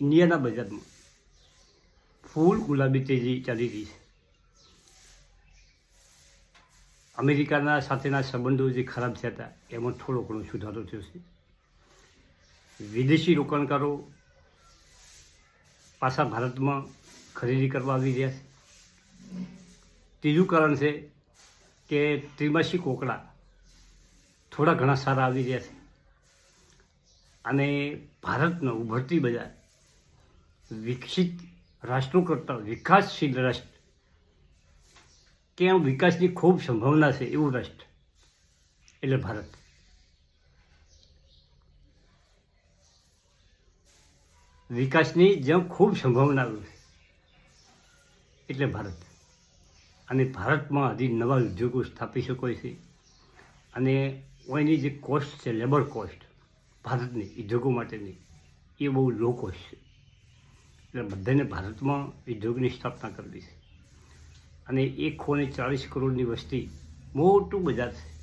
ઇન્ડિયાના બજારમાં ફૂલ ગુલાબી તેજી ચાલી રહી છે. અમેરિકાના સાથેના સંબંધો જે ખરાબ થયા હતા, એમાં થોડો ઘણો સુધારો થયો છે. વિદેશી રોકાણકારો પાછા ભારતમાં ખરીદી કરવા આવી રહ્યા છે. ત્રીજું કારણ છે કે ત્રિમાસી કોકડા થોડા ઘણા સારા આવી રહ્યા છે. અને ભારતનો ઉભરતી બજાર વિકસિત રાષ્ટ્રો કરતાં વિકાસશીલ રાષ્ટ્ર. કે આમ વિકાસની ખૂબ સંભાવના છે એવું રાષ્ટ્ર. એટલે ભારત. વિકાસની જેમ ખૂબ સંભાવના એટલે ભારત. અને ભારતમાં હજી નવા ઉદ્યોગો સ્થાપી શકો છે. અને એની જે કોસ્ટ છે લેબર કોસ્ટ ભારતની ઉદ્યોગો માટેની એ બહુ લો કોસ્ટ છે. એટલે બધાને ભારતમાં ઉદ્યોગની સ્થાપના કરવી છે. અને એક ને ચાલીસ કરોડની વસ્તી મોટું બજાર છે.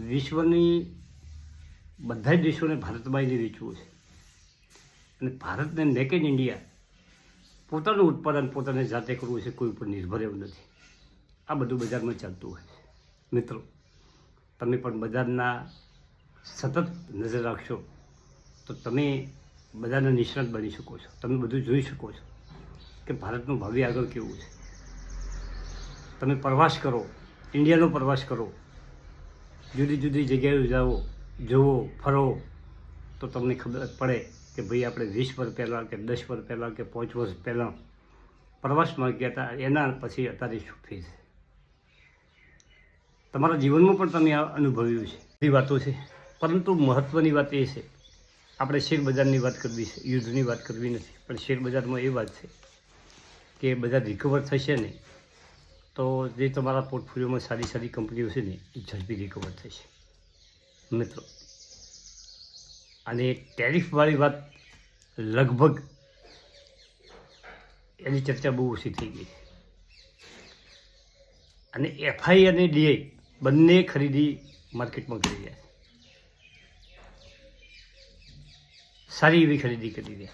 વિશ્વની બધા જ દેશોને ભારતમાં એને વેચવું છે. અને ભારતને મેક ઇન ઇન્ડિયા પોતાનું ઉત્પાદન પોતાને જાતે કરવું છે કોઈ ઉપર નિર્ભર એવું નથી. આ બધું બજારમાં ચાલતું હોય છે. મિત્રો, તમે પણ બજારના સતત નજર રાખશો, તો તમે બધાના નિષ્ણાત બની શકો છો. તમે બધું જોઈ શકો છો કે ભારતનું ભાવિ આગળ કેવું છે. તમે પ્રવાસ કરો, ઇન્ડિયાનો પ્રવાસ કરો, જુદી જુદી જગ્યાએ જાઓ, જુઓ, ફરો, તો તમને ખબર પડે કે ભાઈ આપણે વીસ વર્ષ પહેલાં કે દસ વર્ષ પહેલાં કે પાંચ વર્ષ પહેલાં પ્રવાસમાં ગયા હતા, એના પછી અત્યારે ફી છે? તમારા જીવનમાં પણ તમે આ અનુભવ્યું છે. બધી વાતો છે. પરંતુ મહત્ત્વની વાત એ છે, આપણે શેર બજારની વાત કરવી છે, યુદ્ધની વાત કરવી નથી, પણ શેર બજારમાં એ વાત છે કે બજાર રિકવર થશે ને તો જે તમારા પોર્ટફોલિયોમાં સારી સારી કંપનીઓ છે ને, એ ઝડપી રિકવર થશે. મિત્રો, અને ટેરિફવાળી વાત લગભગ એની ચર્ચા બહુ ઓછી થઈ ગઈ અને એફઆઈ અને ડીઆઈ બંને ખરીદી માર્કેટમાં કરી રહ્યા છે. સારી એવી ખરીદી કરી રહ્યા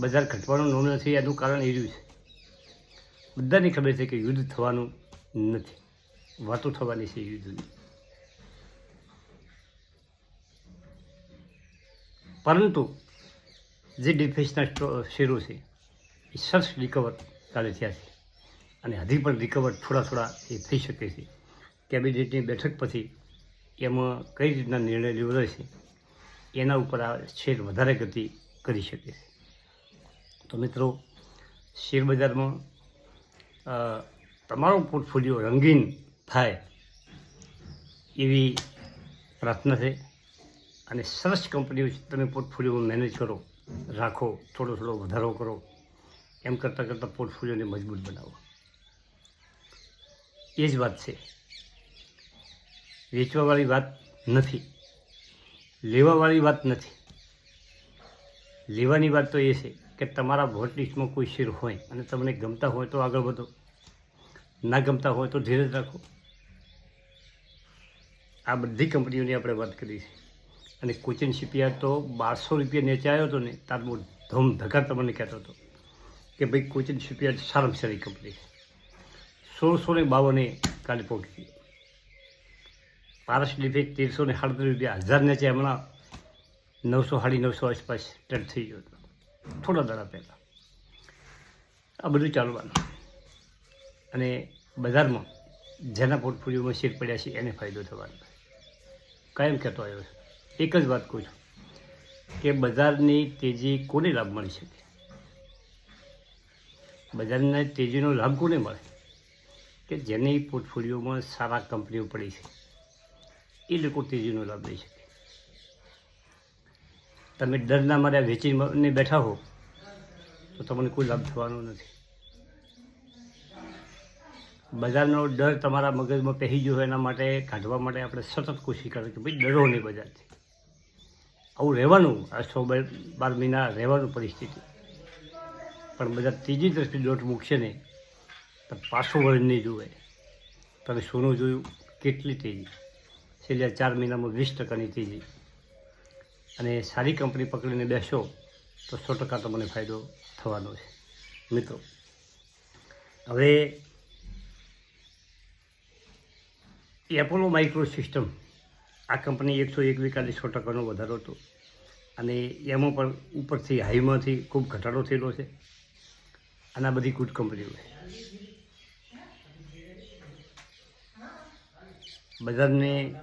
બજાર ઘટવાનું નોંધ નથી એનું કારણ એ રહ્યું છે. બધાને ખબર છે કે યુદ્ધ થવાનું નથી. વાતો થવાની છે યુદ્ધની. પરંતુ જે ડિફેન્સના શેરો છે, એ સરસ રિકવર ચાલે થયા છે. અને હજી પણ રિકવર થોડા થોડા એ થઈ શકે છે. કેબિનેટની બેઠક પછી એમાં કઈ રીતના નિર્ણય લેવો છે એના ઉપર આ શેર વધારે ગતિ કરી શકે છે. તો મિત્રો, શેર બજારમાં તમારો પોર્ટફોલિયો રંગીન થાય એવી પ્રાર્થના છે અને સરસ કંપનીઓ તમે પોર્ટફોલિયો મેનેજ કરો, રાખો, થોડો થોડો વધારો કરો, એમ કરતાં કરતાં પોર્ટફોલિયોને મજબૂત બનાવો. એ જ વાત છે. વેચવાવાળી વાત નથી. લેવાવાળી વાત નથી. લેવાની વાત તો એ છે કે તમારા વોટ લિસ્ટમાં કોઈ શેર હોય અને તમને ગમતા હોય તો આગળ વધો. ના ગમતા હોય તો ધીરજ રાખો. આ બધી કંપનીઓની આપણે વાત કરી છે. અને કોચિન શિપયાર્ડ તો બારસો રૂપિયા નીચે આવ્યો હતો ને તાર બહુ ધમ ધકાર તમને કહેતો હતો કે ભાઈ કોચિન શિપયાર્ડ સારામાં સારી કંપની છે. સોળસો ને બાવને કાલે પહોંચી પારસ ડિફેક્ટ તેરસો ને સાડત્રીસ રૂપિયા. હજારને છે હમણાં નવસો સાડી નવસો આસપાસ ટ્રેડ થઈ ગયો હતો. થોડા દાડા પહેલાં. આ બધું ચાલવાનું. અને બજારમાં જેના પોર્ટફોલિયોમાં શેર પડ્યા છે, એને ફાયદો થવાનો. કાયમ કહેતો આવ્યો છે. એક જ વાત કહું છું કે બજારની તેજી કોને લાભ મળી શકે? બજારના તેજીનો લાભ કોને મળે? કે જેની પોર્ટફોલિયોમાં સારા કંપનીઓ પડી છે? એ લોકો તેજીનો લાભ લઈ શકે. તમે ડરના માર્યા વેચીને બેઠા હો, તો તમને કોઈ લાભ થવાનો નથી. બજારનો ડર તમારા મગજમાં પહેરી ગયો એના માટે કાઢવા માટે આપણે સતત કોશિશ કરીએ કે ભાઈ ડરો નહીં બજારથી. આવું રહેવાનું, આ છ બાર મહિના રહેવાનું પરિસ્થિતિ. પણ બધા ત્રીજી દ્રષ્ટિ દોટ મૂકશે ને તો પાછું વળી નહીં જુએ. તમે સોનું જોયું, કેટલી તેજી. છેલ્લા ચાર મહિનામાં વીસ ટકાની તેજી અને સારી કંપની પકડીને બેસો તો સો ટકા તમને ફાયદો થવાનો છે. મિત્રો, હવે એપોલો માઇક્રો સિસ્ટમ આ કંપની એકસો એક વિકાલી સો ટકાનો વધારો હતો. અને એમાં પણ ઉપરથી હાઈમાંથી ખૂબ ઘટાડો થયેલો છે. અને આ બધી ગુડ કંપનીઓ છે. બજારને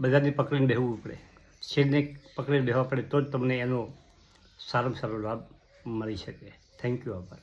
બજારની પકડીને બેહવું પડે. શેરને પકડીને બેહવા પડે તો જ તમને એનો સારામાં સારો લાભ મળી શકે. થેન્ક યુ આભાર.